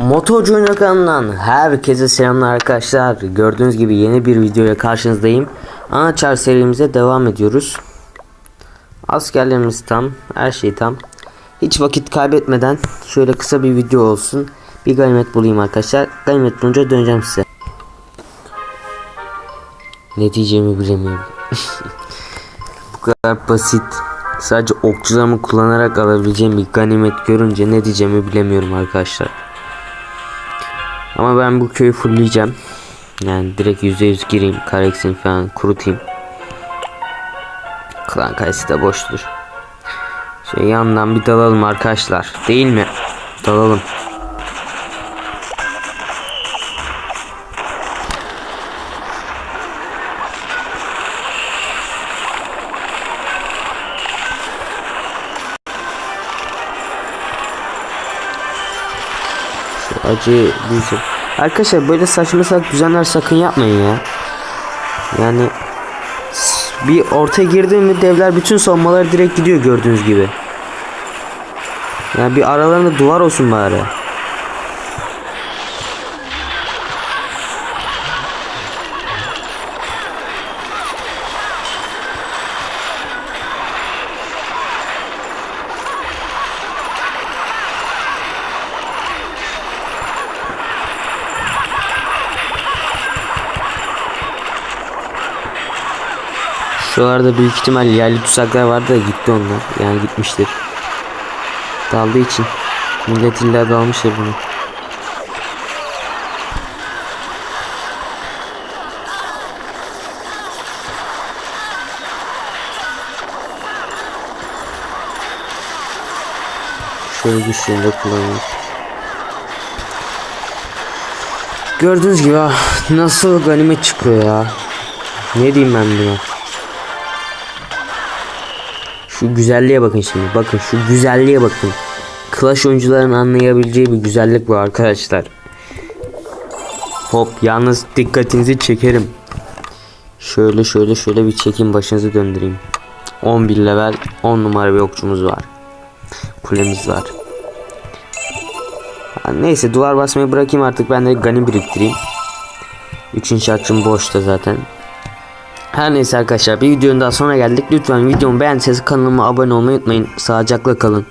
Oyunu kanalından herkese selamlar arkadaşlar. Gördüğünüz gibi yeni bir videoya karşınızdayım. Anaçar serimize devam ediyoruz. Askerlerimiz tam, her şey tam. Hiç vakit kaybetmeden şöyle kısa bir video olsun. Bir ganimet bulayım arkadaşlar. Ganimet bulunca döneceğim size. Ne diyeceğimi bilemiyorum. Bu kadar basit. Sadece okçularımı kullanarak alabileceğim bir ganimet görünce ne diyeceğimi bilemiyorum arkadaşlar. Ama ben bu köyü fullleyeceğim. Yani direkt %100 gireyim. Kareksin falan kurutayım. Klan kalesi de boştur. Şey yandan bir dalalım arkadaşlar. Değil mi? Dalalım. Şu acı diyeceğim. Arkadaşlar böyle saçma sapan düzenler sakın yapmayın ya. Yani bir ortaya girdi mi devler bütün savunmalar direkt gidiyor gördüğünüz gibi. Yani bir aralarında duvar olsun bari. Şuralarda büyük ihtimal yerli tuzaklar vardı da gitti onlar. Yani gitmiştir. Daldığı için. Millet illa dalmıştır bunu. Şöyle güçlerini de kullanıyoruz. Gördüğünüz gibi ah, nasıl ganimet çıkıyor ya. Ne diyeyim ben buna? Şu güzelliğe bakın şimdi. Bakın şu güzelliğe bakın. Clash oyuncuların anlayabileceği bir güzellik bu arkadaşlar. Hop yalnız dikkatinizi çekerim. Şöyle şöyle şöyle bir çekin başınızı döndüreyim. 11 level 10 numara bir okçumuz var. Kulemiz var. Neyse duvar basmayı bırakayım artık ben de gani biriktireyim. Üçüncü açım boşta zaten. Her neyse arkadaşlar bir videonun daha sonra geldik. Lütfen videomu beğendiyseniz kanalıma abone olmayı unutmayın. Sağlıcakla kalın.